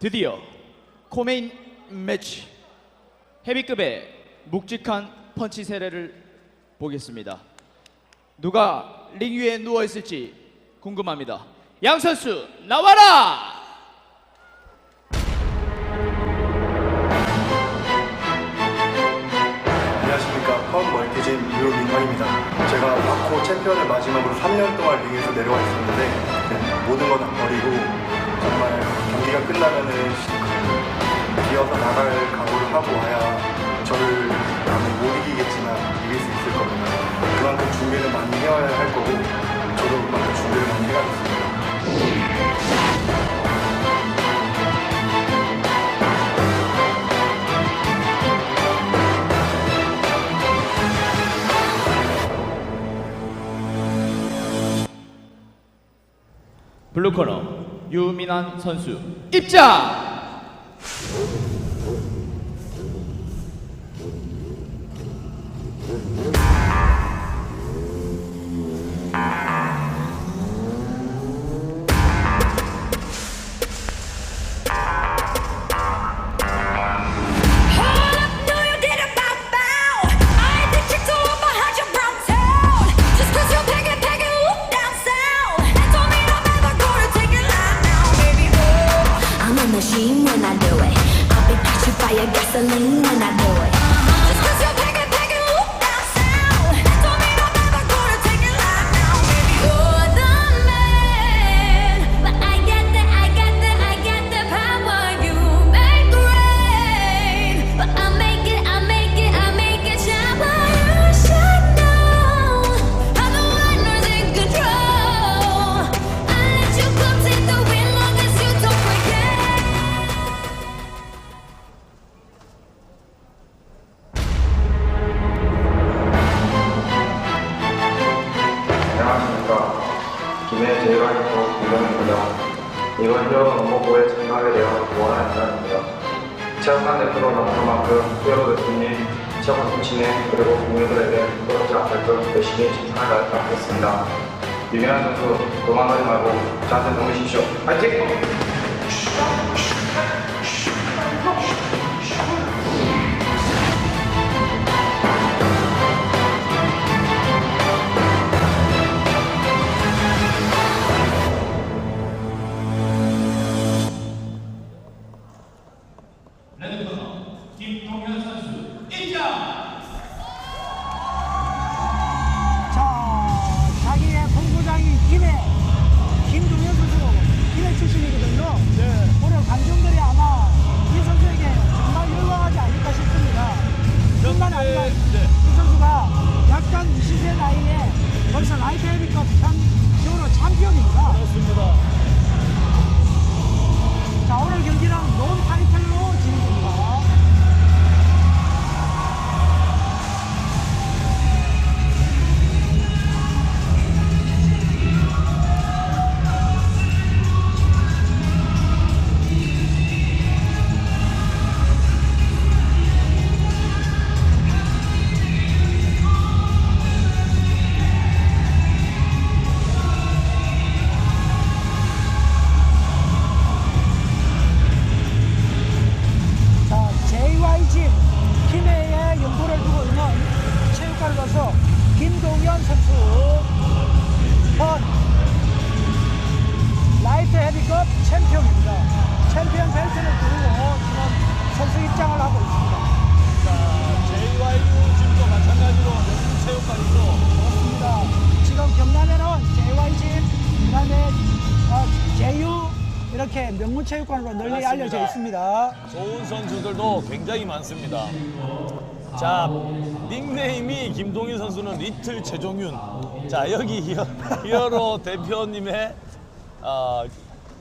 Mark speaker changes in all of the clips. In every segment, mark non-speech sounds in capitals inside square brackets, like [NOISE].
Speaker 1: 드디어 코메인 매치 헤비급의 묵직한 펀치 세례를 보겠습니다. 누가 링 위에 누워 있을지 궁금합니다. 양 선수 나와라!
Speaker 2: 안녕하십니까 파운 멀티진 유민환입니다. 제가 마코 챔피언을 마지막으로 3년 동안 링에서 내려와 있었는데 네, 모든 거다 버리고 정말 경기가 끝나면은 기어서 나갈 각오를 하고 와야 저를 나는 못 이기겠지만 이길 수 있을 겁니다. 그만큼 준비를 많이 해야 할 거고 저도 그만큼 준비를 많이 해가겠습니다.
Speaker 1: 블루코너 유민환 선수 입장!
Speaker 3: 선수 도망가지 말고 저한테 넘기십시오. 화이팅!
Speaker 4: 헤비급 챔피언입니다. 챔피언 벨트를 두르고 지금 선수 입장을 하고 있습니다.
Speaker 5: JYU 팀도 마찬가지로 명문 체육관이죠.
Speaker 4: 그렇습니다. 지금 경남에는 JYG, 그다음에 어, JU 이렇게 명문 체육관으로 널리
Speaker 5: 맞습니다.
Speaker 4: 알려져 있습니다.
Speaker 5: 좋은 선수들도 굉장히 많습니다. 자, 닉네임이 김동일 선수는 리틀 최종윤. 자, 여기 [LAUGHS] 히어, 히어로 대표님의 어,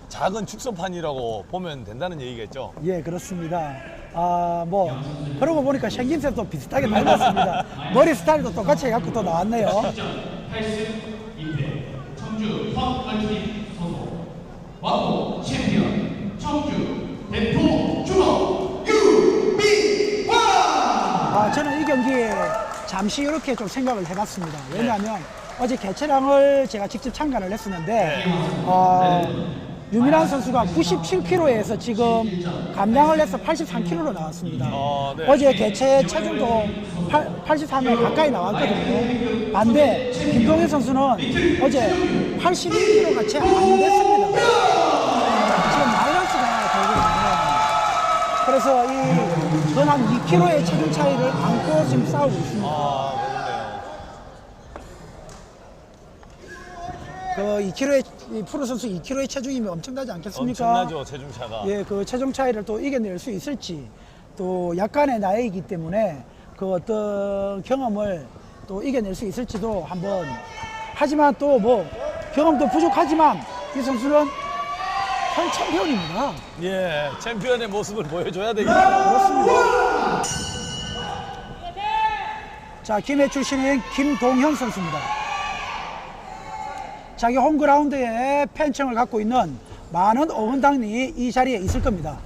Speaker 5: 작은 축소판이라고 보면 된다는 얘기겠죠.
Speaker 4: 예, 그렇습니다. 아, 뭐, 그러고 보니까 생김새도 비슷하게 닮았습니다. [LAUGHS] 머리 스타일도 똑같이 해갖고 또 나왔네요.
Speaker 6: 청주 왕호 챔피언 청주 대표 주먹 유민환
Speaker 4: 아, 저는 이 경기 잠시 이렇게 좀 생각을 해봤습니다. 왜냐하면 어제 개최량을 제가 직접 참가를 했었는데, 어, 유민환 선수가 97kg에서 지금 감량을 해서 83kg로 나왔습니다.
Speaker 5: 어, 네.
Speaker 4: 어제 개체 체중도 83에 가까이 나왔거든요. 반대 김동현 선수는 어제 81kg가 채 안 됐습니다. 지금 마이너스가 되거든요. 그래서 이 거의 한 2kg의 체중 차이를 안고 지금 싸우고 있습니다.
Speaker 5: 아. 그
Speaker 4: 2kg의 이 프로 선수 2kg의 체중이면 엄청나지 않겠습니까?
Speaker 5: 엄청나죠, 체중 차가.
Speaker 4: 예, 그 체중 차이를 또 이겨낼 수 있을지 또 약간의 나이이기 때문에 그 어떤 경험을 또 이겨낼 수 있을지도 한번 하지만 또 뭐 경험도 부족하지만 이 선수는 현 챔피언입니다.
Speaker 5: 예, 챔피언의 모습을 보여줘야 되겠죠.
Speaker 4: 그렇습니다. 자, 김해 출신인 김동현 선수입니다. 자기 홈그라운드에 팬층을 갖고 있는 많은 어원당이 이 자리에 있을 겁니다.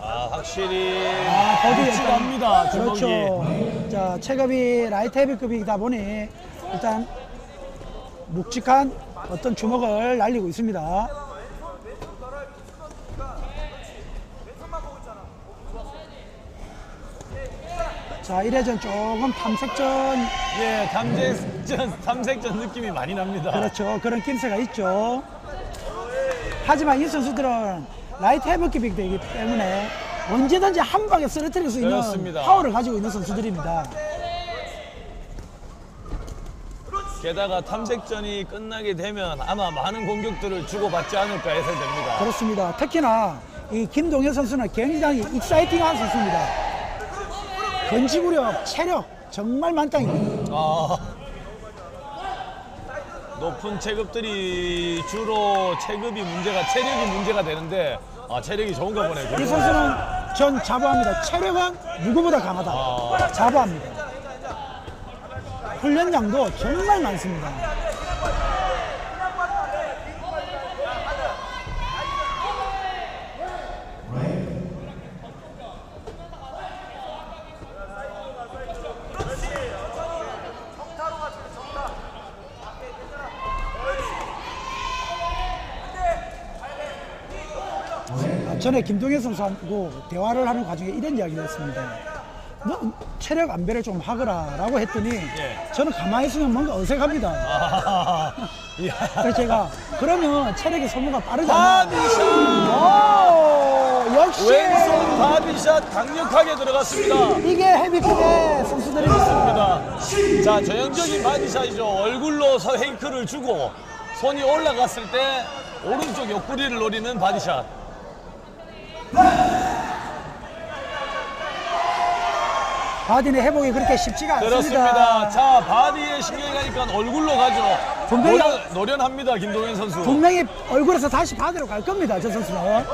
Speaker 5: 아, 확실히
Speaker 4: 아, 버디
Speaker 5: 묵직합니다, 주먹이.
Speaker 4: 그렇죠. 자, 체급이 라이트 헤비급이다 보니 일단 묵직한 어떤 주먹을 날리고 있습니다. 자, 1회전 조금 탐색전
Speaker 5: 예, 탐색전, 탐색전 느낌이 많이 납니다.
Speaker 4: 그렇죠. 그런 낌새가 있죠. 하지만 이 선수들은 라이트 되기 때문에 언제든지 한 방에 쓰러뜨릴 수 있는
Speaker 5: 그렇습니다.
Speaker 4: 파워를 가지고 있는 선수들입니다.
Speaker 5: 게다가 탐색전이 끝나게 되면 아마 많은 공격들을 주고받지 않을까 예상됩니다.
Speaker 4: 그렇습니다. 특히나 이 김동현 선수는 굉장히 익사이팅한 선수입니다. 건지구력, 체력 정말 만땅입니다.
Speaker 5: 아, 높은 체급들이 주로 체급이 문제가 체력이 문제가 되는데 아, 체력이 좋은가 보네요.
Speaker 4: 이 선수는 전 자부합니다. 체력은 누구보다 강하다. 자부합니다. 훈련량도 정말 많습니다. 전에 김동현 선수하고 대화를 하는 과정에 이런 이야기를 했습니다. 너 체력 안배를 좀 하거라라고 했더니
Speaker 5: 예.
Speaker 4: 저는 가만히 있으면 뭔가 어색합니다.
Speaker 5: 아, [LAUGHS] 이야.
Speaker 4: 그래서 제가 그러면 체력의 소모가 빠르지 않나? 역시
Speaker 5: 왼손 바디샷 강력하게 들어갔습니다.
Speaker 4: 이게 헤비급의 선수들입니다.
Speaker 5: 있습니다. 자, 전형적인 바디샷이죠. 얼굴로 서 헤이크를 주고 손이 올라갔을 때 오른쪽 옆구리를 노리는 바디샷.
Speaker 4: 바디의 회복이 그렇게 쉽지가
Speaker 5: 그렇습니다.
Speaker 4: 않습니다.
Speaker 5: 자, 바디에 신경이 가니까 얼굴로 가죠.
Speaker 4: 분명히-
Speaker 5: 노련, 노련합니다, 김동현 선수.
Speaker 4: 분명히 얼굴에서 다시 바디로 갈 겁니다. 저 선수는.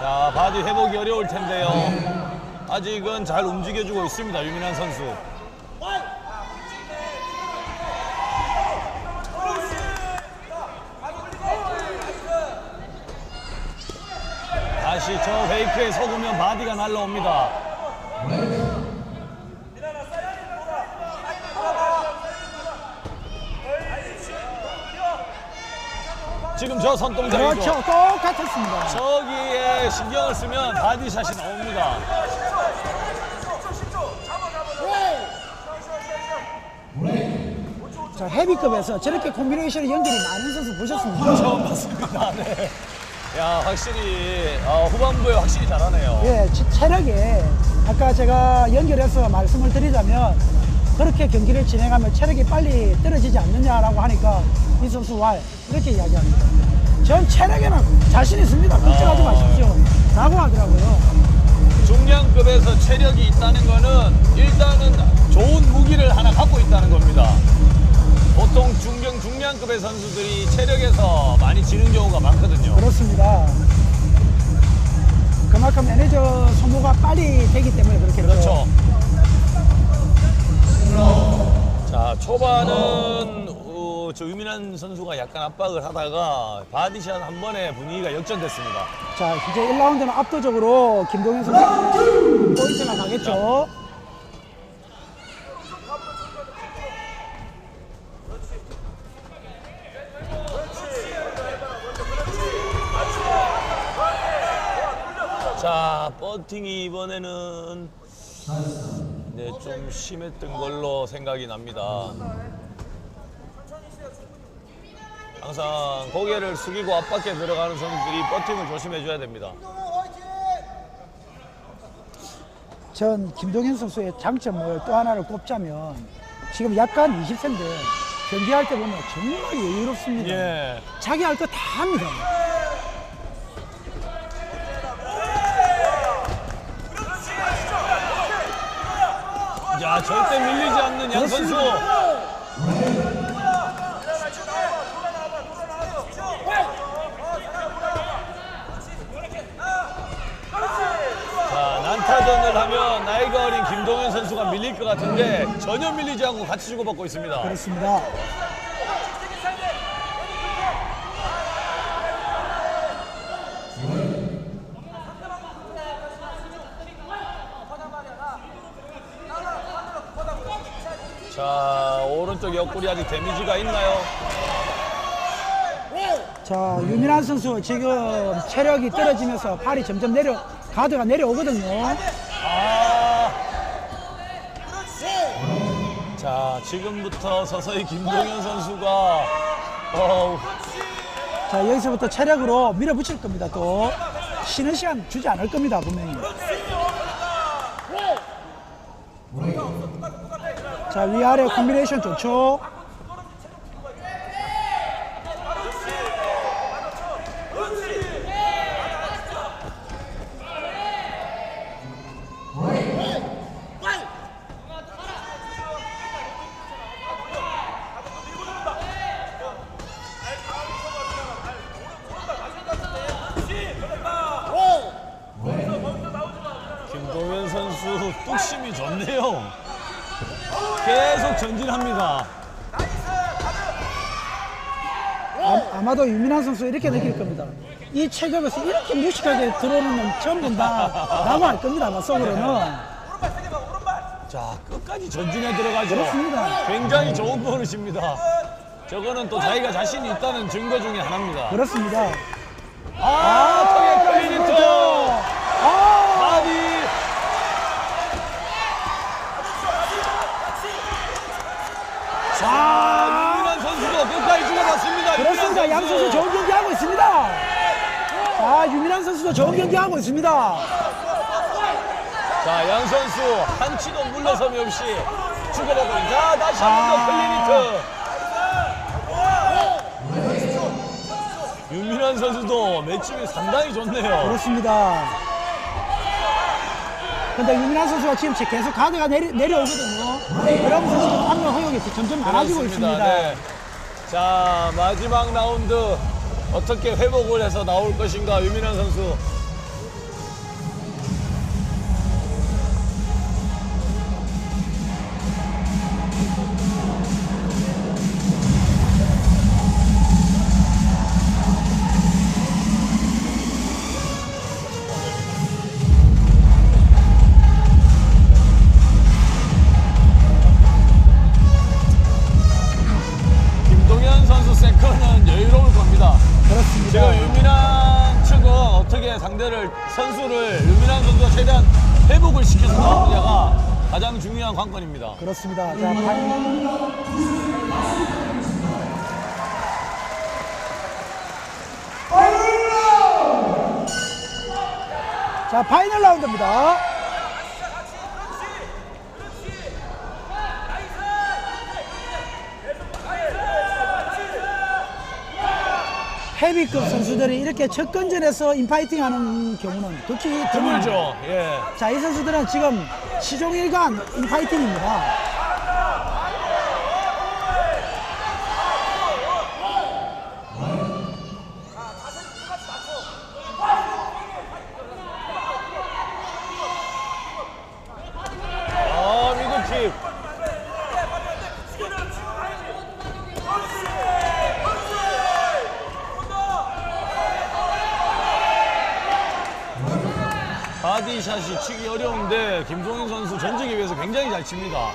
Speaker 5: 자, 바디 회복이 어려울 텐데요. 아직은 잘 움직여주고 있습니다, 유민환 선수. 다시 저 페이크에 속으면 바디가 날라옵니다. 지금 저 손동작이죠.
Speaker 4: 그렇죠. 똑같았습니다.
Speaker 5: 저기에 신경을 쓰면 바디샷이 나옵니다.
Speaker 4: 자, 헤비급에서 저렇게 콤비네이션 연결이 많은 선수 보셨습니까?
Speaker 5: 처음 봤습니다. 네. 야, 확실히 어, 후반부에 확실히 잘하네요.
Speaker 4: 예, 체- 체력에 아까 제가 연결해서 말씀을 드리자면 그렇게 경기를 진행하면 체력이 빨리 떨어지지 않느냐라고 하니까 이 선수 와 이렇게 이야기합니다. 전 체력에는 자신 있습니다. 걱정하지
Speaker 5: 아.
Speaker 4: 마십시오. 라고 하더라고요.
Speaker 5: 중량급에서 체력이 있다는 거는 일단은 좋은 무기를 하나 갖고 있다는 겁니다. 보통 중경 중량급의 선수들이 체력에서 많이 지는 경우가 많거든요.
Speaker 4: 그렇습니다. 그만큼 에너저 소모가 빨리 되기 때문에 그렇겠죠.
Speaker 5: 그렇죠. 자 초반은 어, 저 유민환 선수가 약간 압박을 하다가 바디샷 한 번에 분위기가 역전됐습니다.
Speaker 4: 자, 이제 1라운드는 압도적으로 김동현 선수 포인트가 가겠죠.
Speaker 5: 자, 버팅이 이번에는 네, 좀 심했던 걸로 생각이 납니다. 항상 고개를 숙이고 앞밖에 들어가는 선수들이 버팅을 조심해줘야 됩니다.
Speaker 4: 전 김동현 선수의 장점을 또 하나를 꼽자면 지금 약간 20세인데 경기할 때 보면 정말 여유롭습니다.
Speaker 5: 예.
Speaker 4: 자기 할 거 다 합니다.
Speaker 5: 자, 절대 밀리지 않는 양 선수. 자, 난타전을 하면 나이가 어린 김동현 선수가 밀릴 것 같은데 전혀 밀리지 않고 같이 주고받고 있습니다.
Speaker 4: 그렇습니다.
Speaker 5: 자, 오른쪽 옆구리 아직 데미지가 있나요?
Speaker 4: 자, 유민환 선수 지금 체력이 떨어지면서 팔이 점점 내려, 가드가 내려오거든요.
Speaker 5: 아. 자, 지금부터 서서히 김동현 선수가 어,
Speaker 4: 자, 여기서부터 체력으로 밀어붙일 겁니다, 또. 쉬는 시간 주지 않을 겁니다, 분명히. 자, 위아래 콤비네이션 좋죠?
Speaker 5: 김동현 선수 뚝심이 좋네요. 계속 전진합니다.
Speaker 4: 아, 유민환 선수 이렇게 느낄 겁니다. 이 체격에서 이렇게 무식하게 들어오는 건 처음 본다. 라고 할 겁니다, 아마 속으로는.
Speaker 5: 자, 끝까지 전진해 들어가죠.
Speaker 4: 그렇습니다.
Speaker 5: 굉장히 좋은 버릇입니다. 저거는 또 자기가 자신이 있다는 증거 중에 하나입니다.
Speaker 4: 그렇습니다.
Speaker 5: 아, 턱에 클리니트!
Speaker 4: 아,
Speaker 5: 바디! 자, 유민환 선수도 끝까지 주고받습니다.
Speaker 4: 그렇습니다. 양 선수 좋은 경기 하고 있습니다. 자, 유민환 선수도 좋은 경기 하고 있습니다.
Speaker 5: 자, 양 선수 한치도 물러섬이 없이 주고받고 있 자, 다시 한번더 클리니트. 유민환 선수도 매칭이 상당히 좋네요.
Speaker 4: 그렇습니다. 근데 유민환 선수가 지금 계속 가드가 내리, 내려오거든요. 그러면서 지금 안면 허용이 점점 많아지고 있습니다.
Speaker 5: 네. 자, 마지막 라운드 어떻게 회복을 해서 나올 것인가 유민환 선수. 세컨은 여유로울 겁니다.
Speaker 4: 그렇습니다.
Speaker 5: 제가 유민환 측은 어떻게 상대를 선수를 유민환 선수가 최대한 회복을 시켜서 나오느냐가 가장 중요한 관건입니다.
Speaker 4: 그렇습니다. 자, 파... 자, 파이널 라운드입니다. 헤비급 선수들이 이렇게 첫 건전에서 인파이팅 하는 경우는 극히 드물죠.
Speaker 5: 드물죠. 예.
Speaker 4: 자, 이 선수들은 지금 시종 일관 인파이팅입니다.
Speaker 5: 아, 미드킥. 샷이 치기 어려운데 김동현 선수 전적에 비해서 굉장히 잘 칩니다.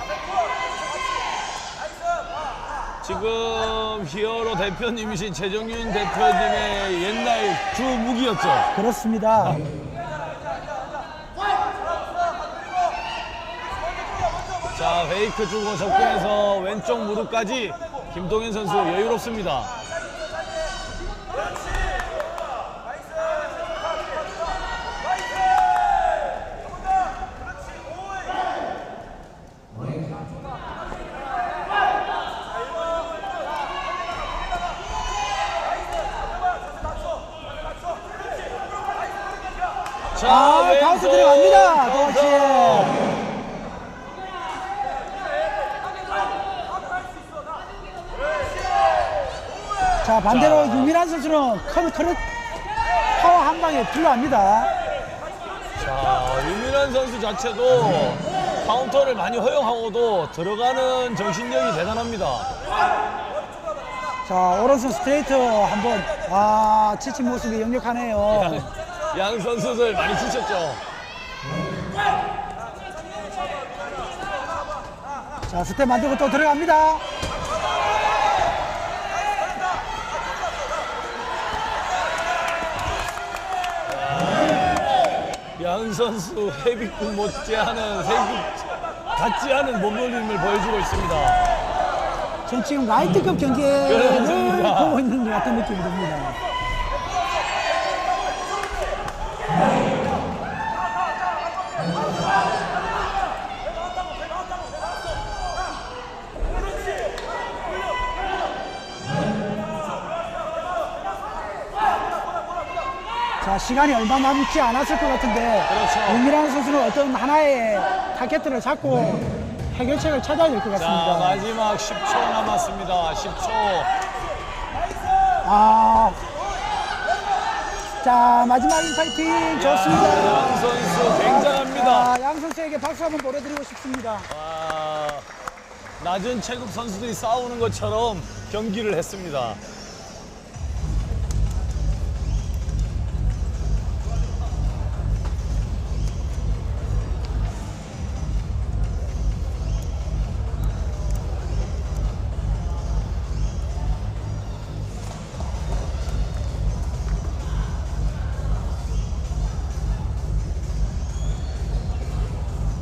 Speaker 5: 지금 히어로 대표님이신 최정윤 대표님의 옛날 주 무기였죠.
Speaker 4: 그렇습니다.
Speaker 5: 자, 페이크 주고 접근해서 왼쪽 무릎까지 김동현 선수 여유롭습니다. 자,
Speaker 4: 아,
Speaker 5: 왼손
Speaker 4: 가운데 들어갑니다.
Speaker 5: 카운터.
Speaker 4: 그렇지. 자, 반대로
Speaker 5: 자.
Speaker 4: 유민환 선수는 큰 크로 파워 한 방에 불러합니다.
Speaker 5: 자, 유민환 선수 자체도 카운터를 많이 허용하고도 들어가는 정신력이 대단합니다.
Speaker 4: 자, 오른손 스트레이트 한번, 아, 지친 모습이 역력하네요.
Speaker 5: 양, 양 선수들 많이 지쳤죠.
Speaker 4: 자, 스텝 만들고 또 들어갑니다.
Speaker 5: 양 선수 헤비급 못지않은 세급 같지 않은 몸놀림을 보여주고 있습니다.
Speaker 4: 전 지금 라이트급 경기를
Speaker 5: 그렇습니다.
Speaker 4: 보고 있는 것 같은 느낌이 듭니다. 시간이 얼마 남지 않았을 것 같은데
Speaker 5: 그렇죠.
Speaker 4: 윤미란 선수는 어떤 하나의 타겟들을 잡고 해결책을 찾아야 될것
Speaker 5: 자,
Speaker 4: 같습니다.
Speaker 5: 마지막 10초 남았습니다. 10초.
Speaker 4: 아, 자 마지막 파이팅 좋습니다.
Speaker 5: 양 선수 굉장합니다.
Speaker 4: 자, 양 선수에게 박수 한번 보내드리고 싶습니다.
Speaker 5: 와, 낮은 체급 선수들이 싸우는 것처럼 경기를 했습니다.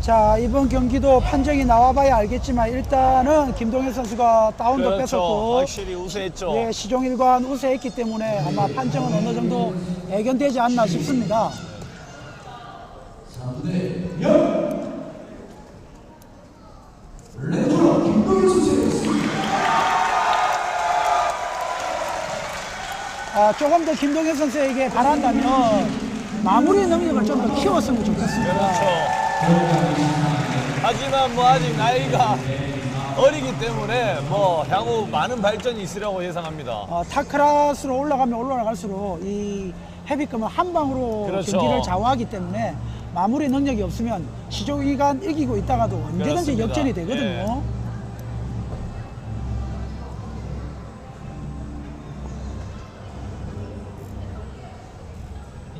Speaker 4: 자 이번 경기도 판정이 나와봐야 알겠지만 일단은 김동현 선수가 다운도
Speaker 5: 그렇죠.
Speaker 4: 뺐었고
Speaker 5: 확실히 우세했죠.
Speaker 4: 예, 시종일관 우세했기 때문에 아마 판정은 어느 정도 애견되지 않나 싶습니다. 아, 조금 더 김동현 선수에게 바란다면 마무리 능력을 좀 더 키웠으면 좋겠습니다.
Speaker 5: 그렇죠. 하지만 뭐 아직 나이가 어리기 때문에 뭐 향후 많은 발전이 있으려고 예상합니다.
Speaker 4: 어, 타크라스로 올라가면 올라갈수록 이 헤비급은 한 방으로
Speaker 5: 그렇죠.
Speaker 4: 경기를 좌우하기 때문에 마무리 능력이 없으면 시종일관 이기고 있다가도 언제든지
Speaker 5: 그렇습니다.
Speaker 4: 역전이 되거든요.
Speaker 5: 예.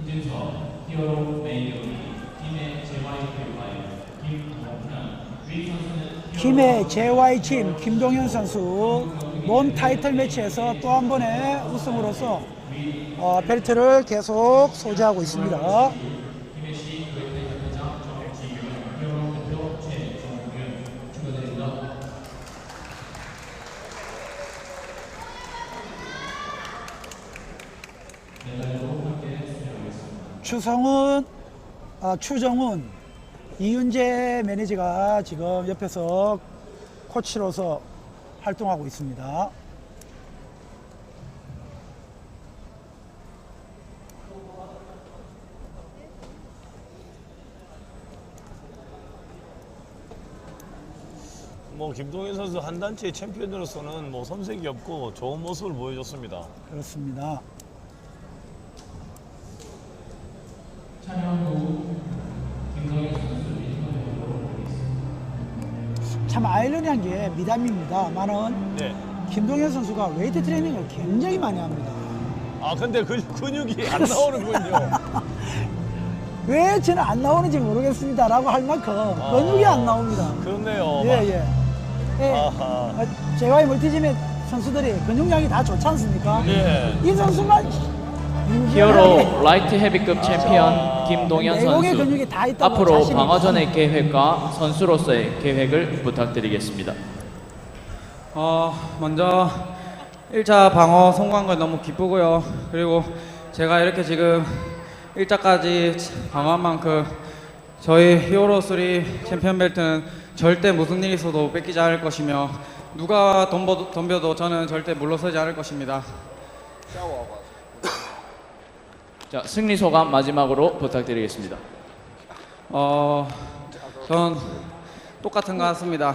Speaker 6: 인증서 히어로 경기 팀의 JYPY 김동현 위 선수는
Speaker 4: 김의 JY 팀 김동현 선수 몬 타이틀 매치에서 또 한 번의 우승으로서 어, 벨트를 계속 소지하고 있습니다. 추성훈, 아, 추정훈, 이윤재 매니저가 지금 옆에서 코치로서 활동하고 있습니다.
Speaker 5: 뭐 김동현 선수 한 단체 챔피언으로서는 뭐 손색이 없고 좋은 모습을 보여줬습니다.
Speaker 4: 그렇습니다.
Speaker 6: 촬영 후 김동현 선수 인터뷰로 보겠습니다.
Speaker 4: 참 아이러니한 게 미담입니다만은
Speaker 5: 네.
Speaker 4: 김동현 선수가 웨이트 트레이닝을 굉장히 많이 합니다.
Speaker 5: 아 근데 그 근육이 안 나오는군요. [LAUGHS]
Speaker 4: 왜 저는 안 나오는지 모르겠습니다라고 할 만큼 근육이 안 나옵니다.
Speaker 5: 그렇네요.
Speaker 4: 예, 예. 예.
Speaker 5: 아하.
Speaker 4: 아, 제가 멀티짐의 선수들이 근육량이 다 좋지 않습니까?
Speaker 5: 예.
Speaker 4: 이 선수만
Speaker 6: 히어로 라이트 헤비급 챔피언 김동현
Speaker 4: 내공의
Speaker 6: 선수
Speaker 4: 근육이 다 있다고
Speaker 6: 앞으로 방어전의 계획과 선수로서의 계획을 부탁드리겠습니다.
Speaker 7: 어, 먼저 1차 방어 성공한 건 너무 기쁘고요. 그리고 제가 이렇게 지금 1차까지 방어한 만큼 저희 히어로 3 챔피언 벨트는 절대 무슨 일이 있어도 뺏기지 않을 것이며 누가 덤벼도, 덤벼도 저는 절대 물러서지 않을 것입니다.
Speaker 6: 자, 승리 소감 마지막으로 부탁드리겠습니다.
Speaker 7: 어, 전 똑같은 것 같습니다.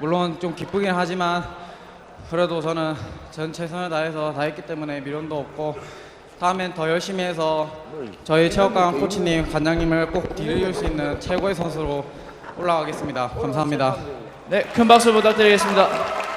Speaker 7: 물론 좀 기쁘긴 하지만 그래도 저는 전 최선을 다해서 다 했기 때문에 미련도 없고 다음엔 더 열심히 해서 저희 체육관 코치님, 관장님을 꼭 뒤를 수 있는 최고의 선수로 올라가겠습니다. 감사합니다.
Speaker 6: 네, 큰 박수 부탁드리겠습니다.